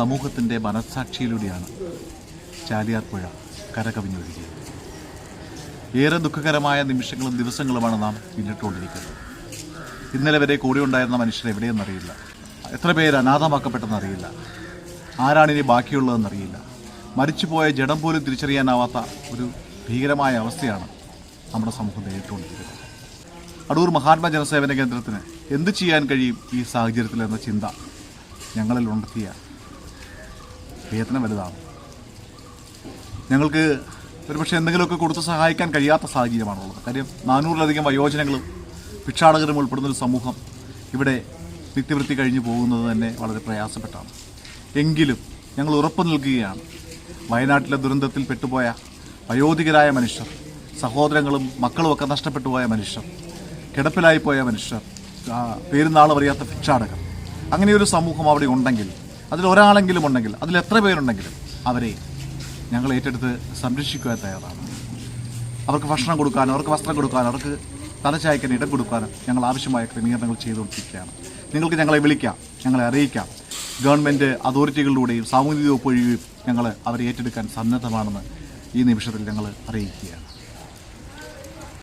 സമൂഹത്തിന്റെ മനസ്സാക്ഷിയിലൂടെയാണ് ചാലിയാർ പുഴ കരകവിഞ്ഞൊഴുകിയത്. ഏറെ ദുഃഖകരമായ നിമിഷങ്ങളും ദിവസങ്ങളുമാണ് നാം പിന്നിട്ടുകൊണ്ടിരിക്കുന്നത്. ഇന്നലെ വരെ കൂടെ ഉണ്ടായിരുന്ന മനുഷ്യർ എവിടെയെന്നറിയില്ല എത്ര പേര് അനാഥമാക്കപ്പെട്ടെന്നറിയില്ല ആരാണിനി ബാക്കിയുള്ളതെന്നറിയില്ല മരിച്ചുപോയ ജഡം പോലും തിരിച്ചറിയാനാവാത്ത ഒരു ഭീകരമായ അവസ്ഥയാണ് നമ്മുടെ സമൂഹം നേരിട്ടുകൊണ്ടിരിക്കുന്നത് അടൂർ മഹാത്മാ ജനസേവന കേന്ദ്രത്തിന് എന്ത് ചെയ്യാൻ കഴിയും ഈ സാഹചര്യത്തിൽ എന്ന ചിന്ത ഞങ്ങളിൽ ഉണർത്തിയ വേദന വലുതാണ്. ഞങ്ങൾക്ക് ഒരുപക്ഷെ എന്തെങ്കിലുമൊക്കെ കൊടുത്ത് സഹായിക്കാൻ കഴിയാത്ത സാഹചര്യമാണുള്ളത്. കാര്യം നാനൂറിലധികം വയോജനങ്ങളും ഭിക്ഷാടകരും ഉൾപ്പെടുന്ന ഒരു സമൂഹം ഇവിടെ നിത്യവൃത്തി കഴിഞ്ഞു പോകുന്നത് തന്നെ വളരെ പ്രയാസപ്പെട്ടാണ്. എങ്കിലും ഞങ്ങൾ ഉറപ്പു നൽകുകയാണ് വയനാട്ടിലെ ദുരന്തത്തിൽ പെട്ടുപോയ വയോധികരായ മനുഷ്യർ സഹോദരങ്ങളും മക്കളുമൊക്കെ നഷ്ടപ്പെട്ടു പോയ മനുഷ്യർ കിടപ്പിലായി പോയ മനുഷ്യർ പേരുന്നാളും പേരും നാളും അറിയാത്ത ഭിക്ഷാടകർ അങ്ങനെയൊരു സമൂഹം അവിടെ ഉണ്ടെങ്കിൽ അതിൽ ഒരാളെങ്കിലും ഉണ്ടെങ്കിൽ അതിൽ എത്ര പേരുണ്ടെങ്കിലും അവരെ ഞങ്ങൾ ഏറ്റെടുത്ത് സംരക്ഷിക്കുവാൻ തയ്യാറാണ്. അവർക്ക് ഭക്ഷണം കൊടുക്കാനോ അവർക്ക് വസ്ത്രം കൊടുക്കാനോ അവർക്ക് തലച്ചായ്ക്കാൻ ഇടം കൊടുക്കാനോ ഞങ്ങൾ ആവശ്യമായ ക്രമീകരണങ്ങൾ ചെയ്തുകൊണ്ടിരിക്കുകയാണ്. നിങ്ങൾക്ക് ഞങ്ങളെ വിളിക്കാം ഞങ്ങളെ അറിയിക്കാം. ഗവൺമെന്റ് അതോറിറ്റികളിലൂടെയും സാമൂഹിക വകുപ്പ് ഞങ്ങൾ അവരെ ഏറ്റെടുക്കാൻ സന്നദ്ധമാണെന്ന് ഈ നിമിഷത്തിൽ ഞങ്ങൾ അറിയിക്കുകയാണ്.